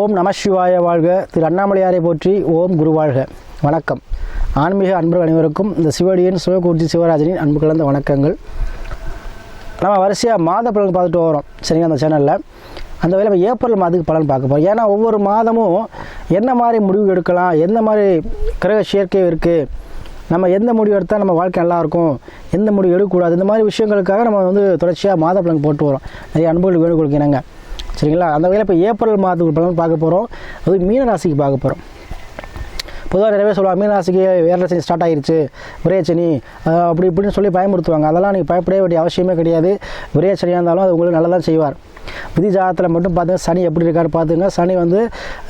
ஓம் நம சிவாய வாழ்க. திரு அண்ணாமலையாரை போற்றி ஓம் குரு வாழ்க. வணக்கம். ஆன்மீக அன்பர்கள் அனைவருக்கும் இந்த சிவடியின் சிவகூர்த்தி சிவராஜனின் அன்பு கலந்த வணக்கங்கள். நம்ம வரிசையாக மாத பலன் பார்த்துட்டு வரோம். சரிங்க அந்த சேனலில். அந்த வேலை நம்ம ஏப்ரல் மாதத்துக்கு பலன் பார்க்க போகிறோம் ஏன்னா ஒவ்வொரு மாதமும் என்ன மாதிரி முடிவு எடுக்கலாம் எந்த மாதிரி கிரக சேர்க்கை இருக்குது நம்ம எந்த முடிவு எடுத்தால் நம்ம வாழ்க்கை நல்லாயிருக்கும் எந்த முடிவு எடுக்கக்கூடாது இந்த மாதிரி விஷயங்களுக்காக நம்ம வந்து தொடர்ச்சியாக மாத பலன் போட்டு வரோம். நிறைய அன்புகள் வேண்டுகோளுக்கு சரிங்களா? அந்த வகையில் இப்போ ஏப்ரல் மாதத்துக்கு பலன் பார்க்க போகிறோம் அது மீன ராசிக்கு பார்க்க போகிறோம் பொதுவாக நிறைய பேர் சொல்லுவாங்க மீனராசிக்கு வேறு சனி ஸ்டார்ட் ஆயிருச்சு? விரையச்சனி அப்படி இப்படின்னு சொல்லி பயமுறுத்துவாங்க. அதெல்லாம் நீங்கள் பயப்பட வேண்டிய அவசியமே கிடையாது. விரையச்சனியாக இருந்தாலும் அது உங்களுக்கு நல்லதாக செய்வார். விதி ஜாதகத்தில் மட்டும் பார்த்துங்க சனி எப்படி இருக்கார் பார்த்துங்க சனி வந்து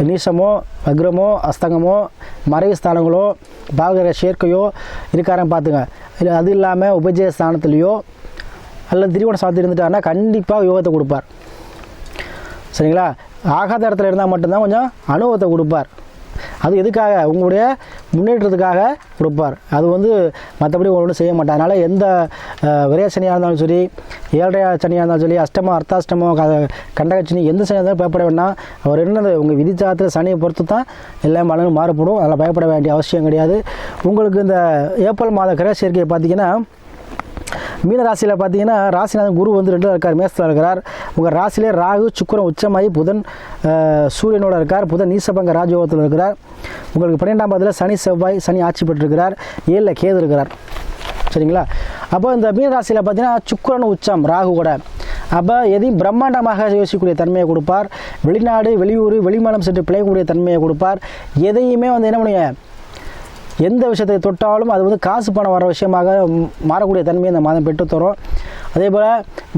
நீசமோ வக்ரமோ அஸ்தங்கமோ மறைவு ஸ்தானங்களோ பாகர சேர்க்கையோ இருக்காரன்னு பார்த்துங்க இல்லை அது இல்லாமல் உபஜய ஸ்தானத்துலேயோ அல்லது திரிவோண சாத்தி இருந்துட்டாருன்னா கண்டிப்பாக யோகத்தை கொடுப்பார். சரிங்களா? ஆகாத இடத்துல இருந்தால் மட்டும்தான் கொஞ்சம் அனுபவத்தை கொடுப்பார். அது எதுக்காக? உங்களுடைய முன்னேற்றத்துக்காக கொடுப்பார். அது வந்து மற்றபடி ஒன்றும் செய்ய மாட்டார். அதனால் எந்த அஹ், சனியாக இருந்தாலும் சரி ஏழரை சனியாக இருந்தாலும் சரி அஷ்டமோ அர்த்தாஷ்டமோ க கண்டகச்சனி எந்த சனியாக இருந்தாலும் பயப்பட வேண்டாம். அவர் என்னது? உங்கள் விதிச்சாத்தில் சனியை பொறுத்து தான் எல்லா மலனும் மாறுபடும். அதில் பயப்பட வேண்டிய அவசியம் கிடையாது. உங்களுக்கு இந்த ஏப்ரல் மாத கிரக சேர்க்கையை பார்த்தீங்கன்னா மீன ராசியில் பார்த்தீங்கன்னா ராசிநாதன் குரு வந்து ரெண்டில் இருக்கார். மேசத்தில் இருக்கிறார். உங்கள் ராசியிலே ராகு சுக்கரம் உச்சமாகி புதன் சூரியனோட இருக்கார். புதன் நீசபங்க ராஜயோகத்தில் இருக்கிறார். உங்களுக்கு பன்னிரெண்டாம் பதில் சனி செவ்வாய் சனி ஆட்சி பெற்றிருக்கிறார். ஏழில் கேது இருக்கிறார். சரிங்களா? அப்போ இந்த மீன ராசியில் பார்த்தீங்கன்னா சுக்கரன் உச்சம் ராகு கூட. அப்போ எதையும் பிரம்மாண்டமாக யோசிக்கக்கூடிய தன்மையை கொடுப்பார். வெளிநாடு வெளியூர் வெளிமாநிலம் சென்று பிழைக்கக்கூடிய தன்மையை கொடுப்பார். எதையுமே வந்து என்ன பண்ணுவீங்க? எந்த விஷயத்தை தொட்டாலும் அது வந்து காசு பணம் வர விஷயமாக மாறக்கூடிய தன்மையை இந்த மாதம் பெற்று தரும் அதே போல்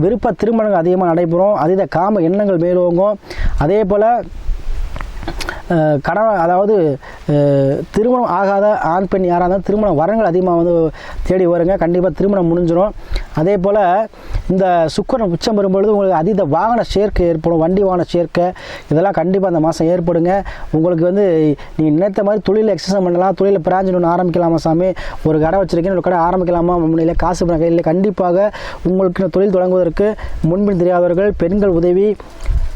விருப்ப திருமணங்கள் அதிகமாக நடைபெறும். அதீத காம எண்ணங்கள் மேலோங்கும். அதே போல் கணவன் அதாவது திருமணம் ஆகாத ஆண் பெண் யாராக இருந்தாலும் திருமண வரங்கள் அதிகமாக வந்து தேடி வருங்க. கண்டிப்பாக திருமணம் முடிஞ்சிடும் அதே போல் இந்த சுக்கரன் உச்சம் வரும்பொழுது உங்களுக்கு அதீத வாகன சேர்க்கை ஏற்படும் வண்டி வாகன சேர்க்கை இதெல்லாம் கண்டிப்பாக அந்த மாதம் ஏற்படுங்க. உங்களுக்கு வந்து நீங்கள் நினைத்த மாதிரி தொழில் எக்ஸசைஸ் பண்ணலாம். தொழிலில் பிராஞ்சு ஒன்று ஆரம்பிக்கலாமா சாமி? ஒரு கடை வச்சுருக்கேன் ஒரு கடை ஆரம்பிக்கலாமா? முன்னிலை காசு பண்ண கையில் கண்டிப்பாக உங்களுக்கு தொழில் தொடங்குவதற்கு முன்பின் தெரியாதவர்கள் பெண்கள் உதவி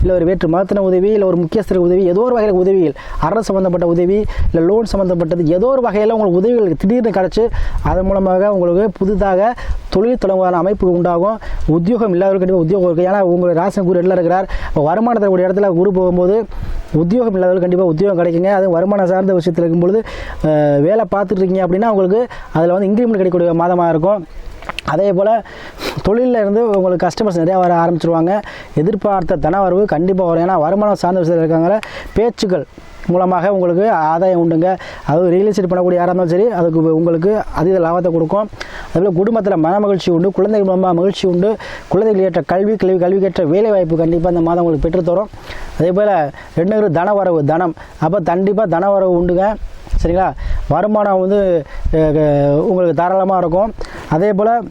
இல்லை ஒரு வேற்று மதத்தின உதவி இல்லை ஒரு முக்கியஸ்தர உதவி ஏதோ ஒரு வகையில் உதவிகள் அரசு சம்மந்தப்பட்ட உதவி இல்லை லோன் சம்மந்தப்பட்டது ஏதோ ஒரு வகையில் உங்களுக்கு உதவிகள் திடீர்னு கிடச்சி அதன் மூலமாக உங்களுக்கு புதிதாக தொழில் தொடங்குவதான அமைப்பு உண்டாகும். உத்தியோகம் இல்லாதவர்கள் கண்டிப்பாக உத்தியோகம் இருக்குது ஏன்னா உங்கள் ராசன் குரு எல்லாம் இருக்கிறார். வருமானத்தை கூடிய இடத்துல குரு போகும்போது உத்தியோகம் இல்லாதவர்கள் கண்டிப்பாக உத்தியோகம் கிடைக்குங்க. அது வருமானம் சார்ந்த விஷயத்தில் இருக்கும்பொழுது வேலை பார்த்துட்டு இருக்கீங்க அப்படின்னா உங்களுக்கு அதில் வந்து இன்க்ரிமெண்ட் கிடைக்கக்கூடிய மாதமாக இருக்கும். அதே போல் தொழிலில் இருந்து உங்களுக்கு கஸ்டமர்ஸ் நிறையா வர ஆரம்பிச்சிருவாங்க. எதிர்பார்த்த தன வரவு கண்டிப்பாக வரும். ஏன்னா வருமானம் சார்ந்த விஷயத்தில் இருக்காங்கள பேச்சுக்கள் மூலமாக உங்களுக்கு ஆதாயம் உண்டுங்க. அது ரியல் எஸ்டேட் பண்ணக்கூடிய யாராக இருந்தாலும் சரி அதுக்கு உங்களுக்கு அதீத லாபத்தை கொடுக்கும். அதுபோல் குடும்பத்தில் மன மகிழ்ச்சி உண்டு குழந்தைகள் மூலமாக மகிழ்ச்சி உண்டு. குழந்தைகள் ஏற்ற கல்வி கல்வி கல்விக்கேற்ற வேலை வாய்ப்பு கண்டிப்பாக இந்த மாதம் உங்களுக்கு பெற்றுத்தரும் அதே போல் ரெண்டு தன வரவு தனம். அப்போ கண்டிப்பாக தன வரவு உண்டுங்க. சரிங்களா? வருமானம் வந்து உங்களுக்கு தாராளமாக இருக்கும். அதே போல்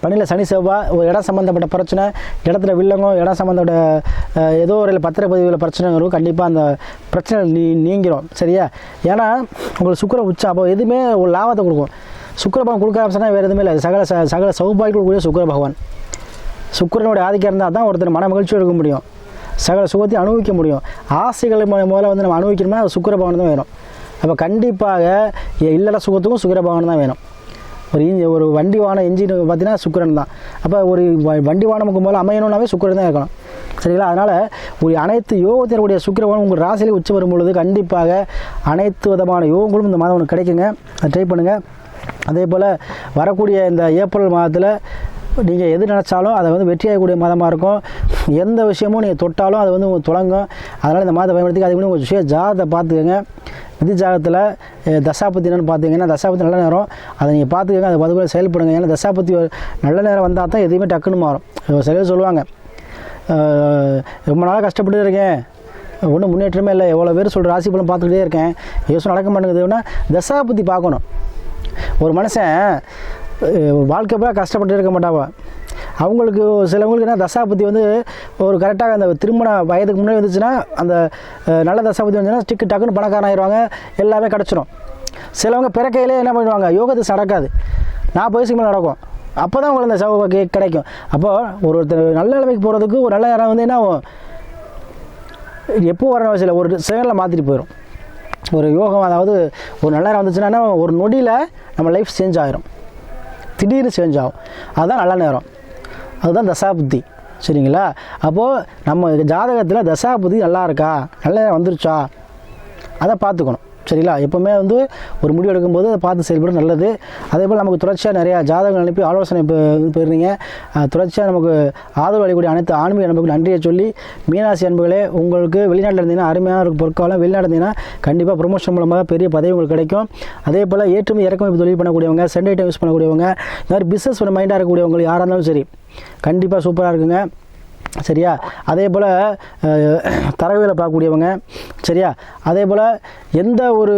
பணியில் சனி செவ்வாய் ஒரு இடம் சம்மந்தப்பட்ட பிரச்சனை இடத்துல வில்லங்கம் இடம் சம்மந்தப்பட்ட ஏதோ ஒரு பத்திரப்பதிவில் பிரச்சனை வரும் கண்டிப்பாக அந்த பிரச்சனை நீ நீங்கிரும். சரியா? ஏன்னா உங்களுக்கு சுக்கர உச்சா அப்போ எதுவுமே ஒரு லாபத்தை கொடுக்கும். சுக்கிர பகவான் கொடுக்க ஆரம்பிச்சுன்னா வேறு எதுவுமே இல்லை. சகல ச- சகல சௌபாகியம் சுக்கர சுக்கிர பகவான். சுக்கிரனுடைய ஆதிக்கம் இருந்தால் தான் ஒருத்தர் மன மகிழ்ச்சி எடுக்க முடியும். சகல சுகத்தையும் அனுபவிக்க முடியும். ஆசைகளை மு- முதல்ல வந்து நம்ம அனுபவிக்கணும்னா அது சுக்கிர பகவான் தான் வேணும். அப்போ கண்டிப்பாக எ- இல்லற சுகத்துக்கும் சுக்கிர பகவான் தான் வேணும். ஒரு ஒரு வண்டி வாகனம் இன்ஜின் பார்த்தீங்கன்னா சுக்கிரன் தான். அப்போ ஒரு வ- வண்டி வாகனம் முதல்ல அமையணும்னாவே சுக்கரன் தான் இருக்கணும். சரிங்களா? அதனால் ஒரு அனைத்து யோகத்தினுடைய சுக்கிரவன் உங்கள் ராசியிலே உச்சி வரும் பொழுது கண்டிப்பாக அனைத்து விதமான யோகங்களும் இந்த மாதம் ஒன்று கிடைக்குங்க. அதை ட்ரை பண்ணுங்கள் அதே போல் வரக்கூடிய இந்த ஏப்ரல் மாதத்தில் நீங்கள் எது நினச்சாலும் அதை வந்து வெற்றியாகக்கூடிய மாதமாக இருக்கும். எந்த விஷயமும் நீங்கள் தொட்டாலும் அது வந்து உங்களுக்கு தொடங்கும். அதனால் இந்த மாதத்தை பயன்படுத்தி அதுக்கு முன்னாடி உங்கள் விஷயம் ஜாதத்தை பார்த்துக்கோங்க. நிதி ஜாகத்தில் அஹ், என்னென்னு பார்த்தீங்கன்னா பார்த்துக்கங்கன்னா நல்ல நேரம். அதை நீங்கள் பார்த்துக்கோங்க அதை அதுபோல் செயல்படுங்க. ஏன்னா தசாபத்தி ஒரு நல்ல நேரம் வந்தால் தான் எதையுமே டக்குன்னு மாறும். சில சொல்லுவாங்க ரொம்ப நாளாக கஷ்டப்பட்டு இருக்கேன். ஒன்றும் முன்னேற்றமே இல்லை. எவ்வளோ பேர் சொல்கிற ராசி பலன் பார்த்துக்கிட்டே இருக்கேன். யோசனை நடக்க மாட்டேங்குதுன்னா தசாபத்தி பார்க்கணும். ஒரு மனுஷன் வாழ்க்கை கஷ்டப்பட்டு இருக்க மாட்டாவா அவங்களுக்கு சிலவங்களுக்கு என்ன தசாபதி வந்து ஒரு கரெக்டாக அந்த திருமண வயதுக்கு முன்னாடி வந்துச்சுன்னா அந்த நல்ல தசாபதி வந்துச்சுன்னா டிக்கு டக்குன்னு பணக்காரன் ஆயிடுவாங்க எல்லாமே கிடச்சிரும். சிலவங்க பிறக்கையிலே என்ன பண்ணுவாங்க யோகத்து நடக்காது நாற்பது வயசுக்கு மேலே நடக்கும். அப்போ தான் உங்களுக்கு அந்த சௌ கிடைக்கும். அப்போது ஒரு ஒருத்தர் நல்ல நிலைமைக்கு போகிறதுக்கு ஒரு நல்ல நேரம் வந்து என்ன எப்போ வர அவசியம் ஒரு செகண்டில் மாற்றிட்டு போயிடும் ஒரு யோகம் அதாவது ஒரு நல்ல நேரம் வந்துச்சுன்னா ஒரு நொடியில் நம்ம லைஃப் சேஞ்ச் ஆகிரும் திடீர்னு சேஞ்ச் ஆகும். அதுதான் நல்ல நேரம். அதுதான் தசாபுத்தி. சரிங்களா? அப்போது நம்ம ஜாதகத்தில் தசாபுத்தி நல்லா இருக்கா நல்ல வந்துருச்சா? அதை பார்த்துக்கணும். சரிங்களா? எப்போவுமே வந்து ஒரு முடிவு எடுக்கும்போது அதை பார்த்து செயல்பட நல்லது. அதே போல் நமக்கு தொடர்ச்சியாக நிறையா ஜாதகங்கள் அனுப்பி ஆலோசனை இப்போ போயிருந்தீங்க தொடர்ச்சியாக நமக்கு ஆதரவு அளிக்கக்கூடிய அனைத்து ஆன்மீக அன்புக்கு நன்றியை சொல்லி மீனாசி அன்புகளே உங்களுக்கு வெளிநாட்டில் இருந்தீங்கன்னா அருமையான ஒரு பொருட்காலம் வெளிநாடு இருந்தீங்கன்னா கண்டிப்பாக ப்ரொமோஷன் மூலமாக பெரிய பதவி உங்களுக்கு கிடைக்கும். அதே போல் ஏற்றுமதி இறக்குமதி தொழில் பண்ணக்கூடியவங்க சென்ட் ஐட்டம் யூஸ் பண்ணக்கூடியவங்க இந்த மாதிரி பிஸ்னஸ் மைண்டாக இருக்கக்கூடியவங்க யாராக இருந்தாலும் சரி கண்டிப்பாக சூப்பராக இருக்குங்க. சரியா? அதே போல் தரவையில் பார்க்கக்கூடியவங்க சரியா? அதே போல் எந்த ஒரு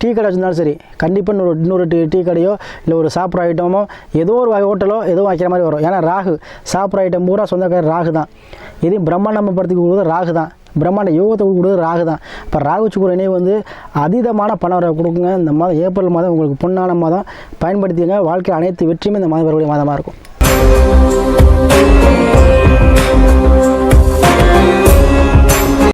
டீ கடை வச்சிருந்தாலும் சரி கண்டிப்பாக இன்னொரு இன்னொரு டீ டீ கடையோ இல்லை ஒரு சாப்பிட்ற ஐட்டமோ ஏதோ ஒரு வகை ஹோட்டலோ ஏதோ வைக்கிற மாதிரி வரும். ஏன்னா ராகு சாப்பிட்ற ஐட்டம் பூரா சொந்தக்காரர் ராகு தான். எதையும் பிரம்மாண்டம் படுத்தி கொடுக்குறது ராகு தான். பிரம்மாண்ட யோகத்தை கொடுக்குறது ராகு தான். இப்போ ராகு சுக்குர இணைவு வந்து அதீதமான பணம் கொடுக்குங்க. இந்த மாதம் ஏப்ரல் மாதம் உங்களுக்கு பொன்னான மாதம். பயன்படுத்திங்க வாழ்க்கை அனைத்து வெற்றியுமே இந்த மாதம் வரக்கூடிய மாதமாக இருக்கும்.